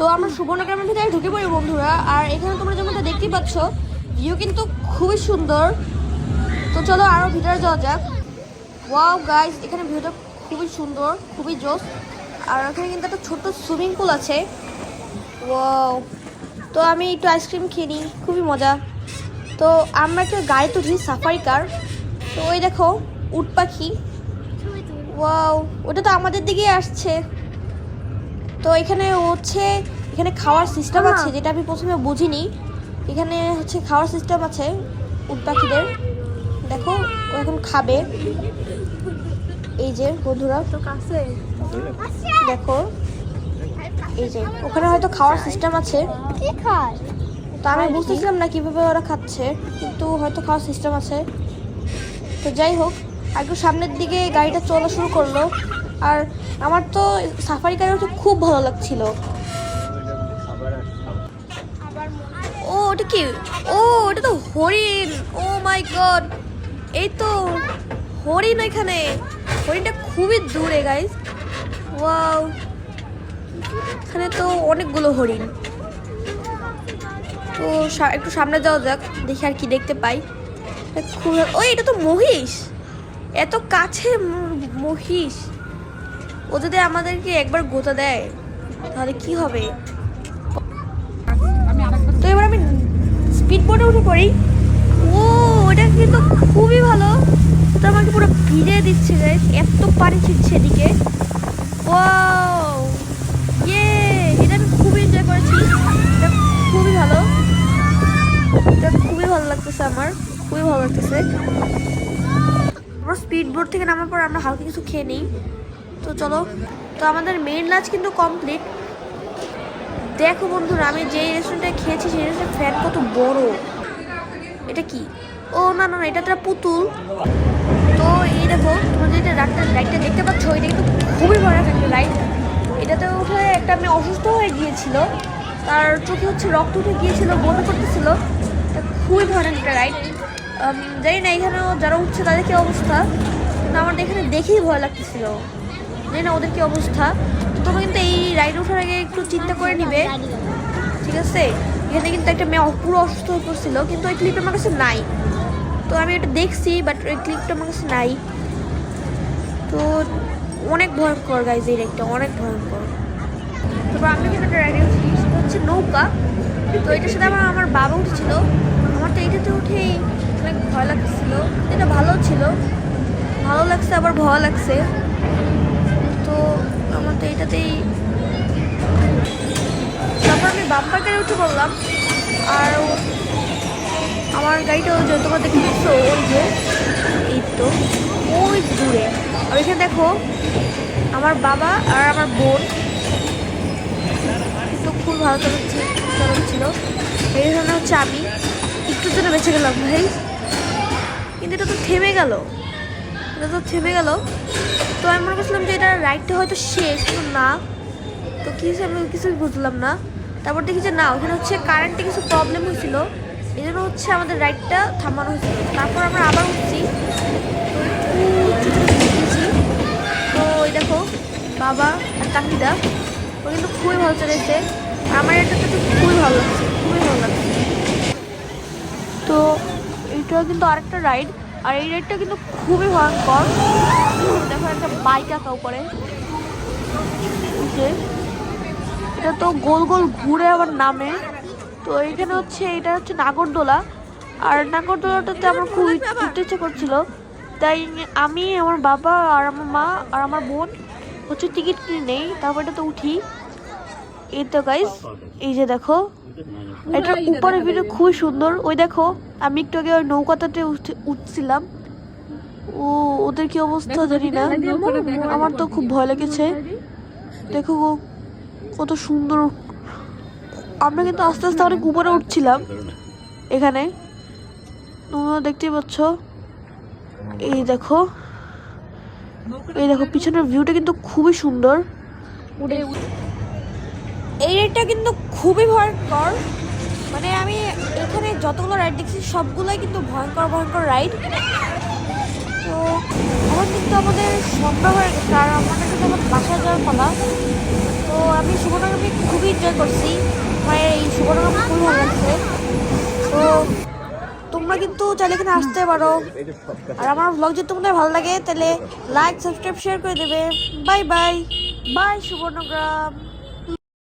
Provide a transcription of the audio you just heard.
তো আমরা সুবর্ণগ্রামের ভিতরে ঢুকে পড়ি বন্ধুরা। আর এখানে তোমরা যেমনটা দেখতেই পাচ্ছ ভিউ কিন্তু খুবই সুন্দর। তো চলো আরও ভিতরে যাওয়া যাক। ওয়াও গাইস এখানে ভিউটা খুবই সুন্দর, খুবই জোস। আর এখানে কিন্তু একটা ছোট্ট সুইমিং পুল আছে। ওয়াও তো আমি একটু আইসক্রিম খেয়ে নিই, খুবই মজা। তো আমরা একটা গাড়িতে উঠি সাফারি কার তো ওই দেখো, উট পাখি। ওয়াও ওটা তো আমাদের দিকেই আসছে। তো এখানে হচ্ছে এখানে খাওয়ার সিস্টেম আছে যেটা আমি প্রথমে বুঝিনি। এখানে হচ্ছে খাওয়ার সিস্টেম আছে উট পাখিদের। দেখো ও এখন খাবে। এই যে বন্ধুরা। দেখো এই যে ওখানে হয়তো খাওয়ার সিস্টেম আছে। তো আমি বুঝতেছিলাম না কীভাবে ওরা খাচ্ছে কিন্তু হয়তো খাওয়ার সিস্টেম আছে। তো যাই হোক আর একটু সামনের দিকে গাড়িটা চলা শুরু করল। আর আমার তো সাফারি গাড়ি হচ্ছে খুব ভালো লাগছিল। ও, ওটা কি? ও, ওটা তো হরিণ। ও মাই গড এই তো হরিণ এখানে। হরিণটা খুবই দূরে গাইস ওয়াও এখানে তো অনেকগুলো হরিণ। তো একটু সামনে যাওয়া যাক, দেখি আর কি দেখতে পাই। খুব ওই, এটা তো মহিষ। এত কাছে মহিষ। ও যদি আমাদেরকে একবার গোতা দেয়, তাহলে কি হবে? তো এবার আমি স্পিড বোটে উঠে পড়ি। ও ওটা কিন্তু খুবই ভালো। তো আমাকে পুরো ভিজে দিচ্ছে, guys। এত পানি ছিটছে এদিকে। ও ইয়ে এটা আমি খুবই এনজয় করেছি। এটা খুবই ভালো। এটা খুবই ভালো লাগতেছে আমার। খুবই ভালো লাগতেছে। আমরা স্পিড বোট থেকে নামার পর আমরা হালকা কিছু খেয়ে নিই। তো চলো। তো আমাদের মেইন লাঞ্চ কিন্তু কমপ্লিট দেখো বন্ধুরা, আমি যেই রেস্টুরেন্টে খেয়েছি, সেই রেস্টুরেন্ট ফ্যান কত বড়। এটা কি? ও, না না এটা তো পুতুল। তো এই দেখো তোমরা যেটা রাইডটা রাইডটা দেখতে পাচ্ছ? এটা কিন্তু খুবই ভয়ানক একটা রাইড এটাতে উঠে একটা মেয়ে অসুস্থ হয়ে গিয়েছিল। তার চোখে হচ্ছে রক্ত উঠে গিয়েছিল, বমি করতেছিল। এটা খুবই ভয়ানক একটা রাইড জানি না, এখানেও যারা উঠছে, তাদের কি অবস্থা? কিন্তু আমার এখানে দেখেই ভয় লাগতেছিল। জানি না ওদের কি অবস্থা। তোমরা কিন্তু এই রাইড ওঠার আগে একটু চিন্তা করে নিবে। ঠিক আছে? এখানে কিন্তু একটা মেয়ে পুরো অসুস্থ হয়ে পড়ছিল, কিন্তু ওই ক্লিপটা আমার কাছে নাই। তো আমি এটা দেখছি বাট ওই ক্লিপটা আমার কাছে নাই। তো অনেক ভয়ঙ্কর গাইজ এই রাইডটা অনেক ভয়ঙ্কর। তারপর আমি কিন্তু একটা রাইডে উঠি সেটা হচ্ছে নৌকা। তো এটার সাথে আমার আমার বাবা উঠেছিল। আমার তো এটাতে উঠেই অনেক ভয় লাগছিল। এটা ভালো ছিল। ভালো লাগছে, আবার ভয় লাগছে। আমার তারপর আমি বাম্পার গাড়ি উঠে পড়লাম, আর আমার গাড়িটা যে তোমরা দেখতে পাচ্ছ ওই যে, এই তো, ওই দূরে। আর এখানে দেখো, আমার বাবা আর আমার বোন। তো খুব ভালো চালাচ্ছিল এখানে হচ্ছে আমি। একটুর জন্য বেঁচে গেলাম, ভাই। কিন্তু এটা তো থেমে গেল। এটা তো থেমে গেল। তো আমি মনে করছিলাম যে এটা রাইডটা হয়তো শেষ কিন্তু না। তো কি হয়েছে আমি কিছুই বুঝলাম না। তারপর দেখি যে না, ওখানে হচ্ছে কারেন্টে কিছু প্রবলেম হয়েছিল। এই জন্য হচ্ছে আমাদের রাইডটা থামানো হয়েছিল। তারপর আমরা আবার উঠছি। তো ওই দেখো, বাবা আর কাকিদা ও কিন্তু খুবই ভালো চলেছে। আমার এটা তো খুবই ভালো লাগছে, খুবই ভালো লাগছে। তো এটা কিন্তু আরেকটা রাইড। আর এই রাইডটা কিন্তু খুবই ভয়ঙ্কর। দেখো একটা বাইক আঁকা উপরে। এটা তো গোল গোল ঘুরে আবার নামে। তো এইখানে হচ্ছে, এটা হচ্ছে নাগরদোলা। আর নাগরদোলাটাতে আমার খুব উঠতে ইচ্ছে করছিল। তাই আমি, আমার বাবা আর আমার মা আর আমার বোন হচ্ছে টিকিট কিনে নেই, তারপর এটাতে উঠি। এই তো গাইস এই যে দেখো এটার উপরে ভিডিও খুবই সুন্দর। ওই দেখো আমি একটু আগে ওই নৌকাটাতে উঠে উঠছিলাম। ও ওদের কি অবস্থা জানি না। আমার তো খুব ভয় লেগেছে। দেখো গো, কত সুন্দর। আমরা কিন্তু আস্তে আস্তে অনেক উপরে উঠছিলাম। এখানে তোমরা দেখতেই পাচ্ছ। এই দেখো এই দেখো পিছনের ভিউটা কিন্তু খুবই সুন্দর। এই রাইডটা কিন্তু খুবই ভয়ঙ্কর। মানে আমি এখানে যতগুলো রাইড দেখছি, সবগুলোই কিন্তু ভয়ঙ্কর ভয়ঙ্কর রাইড তো এখন কিন্তু আমাদের সন্ধ্যা হয়ে গেছে আর আমাদের কিন্তু আমার বাসা যাওয়ার পালা। তো আমি সুবর্ণগ্রামে খুবই এনজয় করছি। আমার এই সুবর্ণগ্রাম খুবই ভালো লাগছে তো তোমরা কিন্তু চাইলে এখানে আসতে পারো। আর আমার ব্লগ যদি তোমাদের ভালো লাগে, তাহলে লাইক সাবস্ক্রাইব শেয়ার করে দেবে। Bye bye bye Subarnagram